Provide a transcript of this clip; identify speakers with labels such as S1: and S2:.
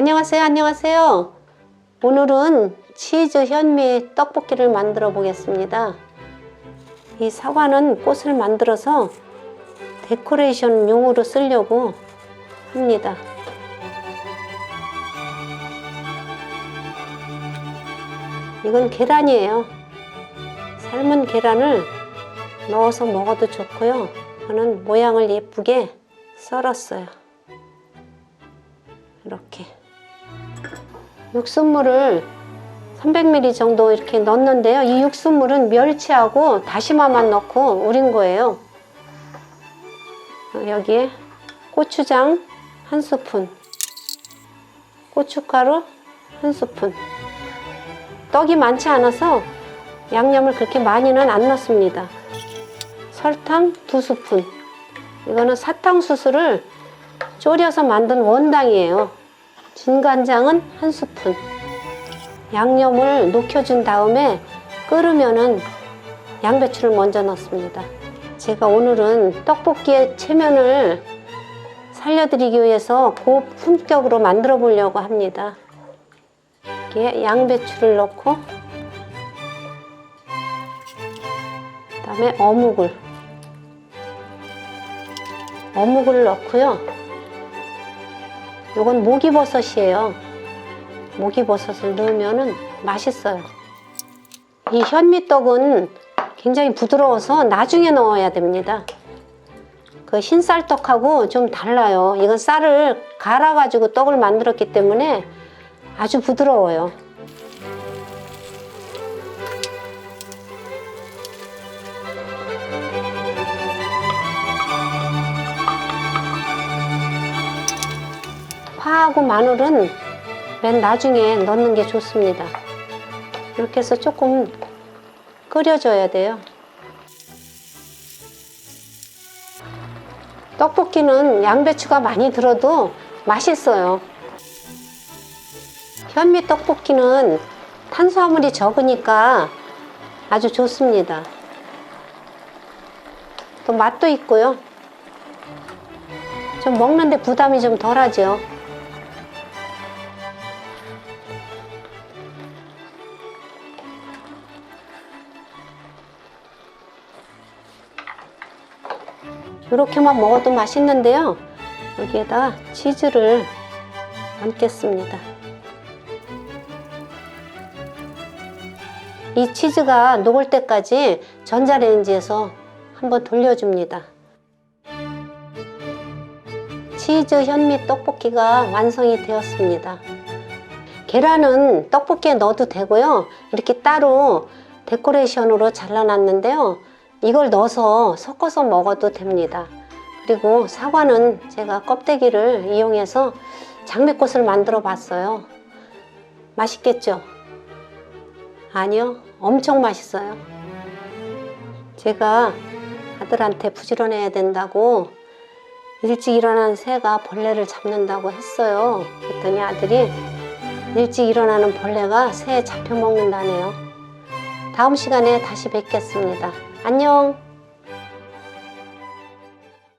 S1: 안녕하세요. 안녕하세요. 오늘은 치즈 현미 떡볶이를 만들어 보겠습니다. 이 사과는 꽃을 만들어서 데코레이션 용으로 쓰려고 합니다. 이건 계란이에요. 삶은 계란을 넣어서 먹어도 좋고요. 저는 모양을 예쁘게 썰었어요. 이렇게. 육수물을 300ml 정도 이렇게 넣었는데요. 이 육수물은 멸치하고 다시마만 넣고 우린 거예요. 여기에 고추장 한 스푼, 고춧가루 한 스푼. 떡이 많지 않아서 양념을 그렇게 많이는 안 넣습니다. 설탕 두 스푼. 이거는 사탕수수를 졸여서 만든 원당이에요. 진간장은 한 스푼. 양념을 녹여준 다음에 끓으면은 양배추를 먼저 넣습니다. 제가 오늘은 떡볶이의 체면을 살려드리기 위해서 고품격으로 만들어 보려고 합니다. 이렇게 양배추를 넣고 그다음에 어묵을 어묵을 넣고요. 이건 목이버섯이에요. 목이버섯을 넣으면 맛있어요. 이 현미떡은 굉장히 부드러워서 나중에 넣어야 됩니다. 그 흰쌀떡하고 좀 달라요. 이건 쌀을 갈아가지고 떡을 만들었기 때문에 아주 부드러워요. 파하고 마늘은 맨 나중에 넣는 게 좋습니다. 이렇게 해서 조금 끓여줘야 돼요. 떡볶이는 양배추가 많이 들어도 맛있어요. 현미 떡볶이는 탄수화물이 적으니까 아주 좋습니다. 또 맛도 있고요. 좀 먹는데 부담이 좀 덜하죠. 이렇게만 먹어도 맛있는데요. 여기에다 치즈를 얹겠습니다. 이 치즈가 녹을 때까지 전자레인지에서 한번 돌려줍니다. 치즈 현미 떡볶이가 완성이 되었습니다. 계란은 떡볶이에 넣어도 되고요. 이렇게 따로 데코레이션으로 잘라놨는데요. 이걸 넣어서 섞어서 먹어도 됩니다. 그리고 사과는 제가 껍데기를 이용해서 장미꽃을 만들어 봤어요. 맛있겠죠? 아니요, 엄청 맛있어요. 제가 아들한테 부지런해야 된다고 일찍 일어나는 새가 벌레를 잡는다고 했어요. 그랬더니 아들이 일찍 일어나는 벌레가 새 잡혀 먹는다네요. 다음 시간에 다시 뵙겠습니다. 안녕!